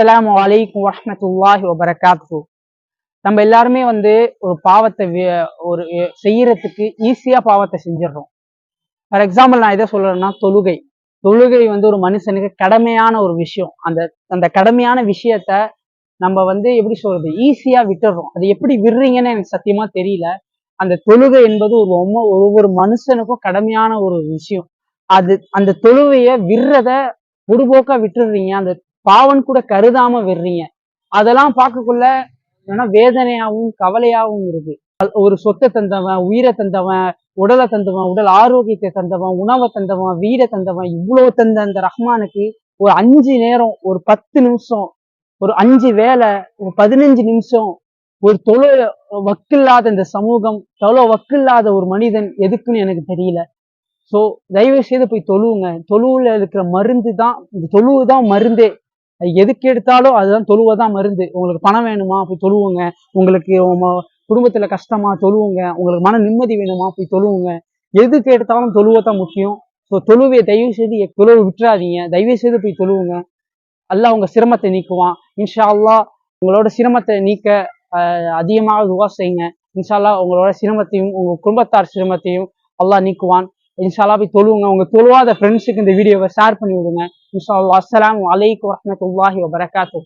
அஸ்லாம் வலைக்கும் வரமத்துல்லாஹி வபரகாத்து நம்ம எல்லாருமே வந்து ஒரு பாவத்தை ஒரு செய்யறதுக்கு ஈஸியா பாவத்தை செஞ்சிடறோம் ஃபார் எக்ஸாம்பிள் நான் எதை சொல்றேன்னா தொழுகை. தொழுகை வந்து ஒரு மனுஷனுக்கு கடமையான ஒரு விஷயம். அந்த அந்த கடமையான விஷயத்த நம்ம வந்து எப்படி சொல்றது ஈஸியா விட்டுடுறோம் அது எப்படி விடுறீங்கன்னு எனக்கு சத்தியமா தெரியல. அந்த தொழுகை என்பது ஒரு ஒம்ம- ஒவ்வொரு மனுஷனுக்கும் கடமையான ஒரு விஷயம். அது அந்த தொழுகையை விடுறத பொடுபோக்கா விட்டுடுறீங்க அந்த பாவன் கூட கருதாம விடுறீங்க. அதெல்லாம் பார்க்கக்குள்ள ஏன்னா வேதனையாவும் கவலையாகவும் இருக்கு. ஒரு சொத்தை தந்தவன் உயிரை தந்தவன் உடலை தந்தவன் உடல் ஆரோக்கியத்தை தந்தவன் உணவை தந்தவன் வீடை தந்தவன் இவ்வளவு தந்த அந்த ரஹ்மானுக்கு ஒரு அஞ்சு நேரம் ஒரு பத்து நிமிஷம் ஒரு அஞ்சு வேலை ஒரு பதினஞ்சு நிமிஷம் ஒரு தொழு வக்கில்லாத இந்த சமூகம் தொலை வக்கில்லாத ஒரு மனிதன் எதுக்குன்னு எனக்கு தெரியல. ஸோ தயவு செய்து போய் தொழுவுங்க. தொழுவுல இருக்கிற மருந்து தான் இந்த தொழுவு தான் மருந்தே. எதுக்கு எடுத்தாலும் அதுதான் தொழுவதான் மருந்து. உங்களுக்கு பணம் வேணுமா போய் தொழுவுங்க. உங்களுக்கு உங்க குடும்பத்துல கஷ்டமா தொழுவுங்க. உங்களுக்கு மன நிம்மதி வேணுமா போய் தொழுவுங்க. எதுக்கு எடுத்தாலும் தொழுவை தான் முக்கியம். ஸோ தொழுவை தயவு செய்து தொழுவை விட்டுறாதீங்க. தயவு செய்து போய் தொழுவுங்க. அல்லா உங்க சிரமத்தை நீக்குவான். இன்ஷா அல்லாஹ் உங்களோட சிரமத்தை நீக்க அதிகமாக துவா செய்யுங்க. இன்ஷால்லா உங்களோட சிரமத்தையும் உங்க குடும்பத்தார் சிரமத்தையும் அல்லா நீக்குவான். இன்ஷால்லா போய் தொழுவுங்க. உங்க தொழுவாத ஃப்ரெண்ட்ஸுக்கு இந்த வீடியோவை ஷேர் பண்ணி விடுங்க. إن شاء الله. السلام عليكم ورحمة الله وبركاته.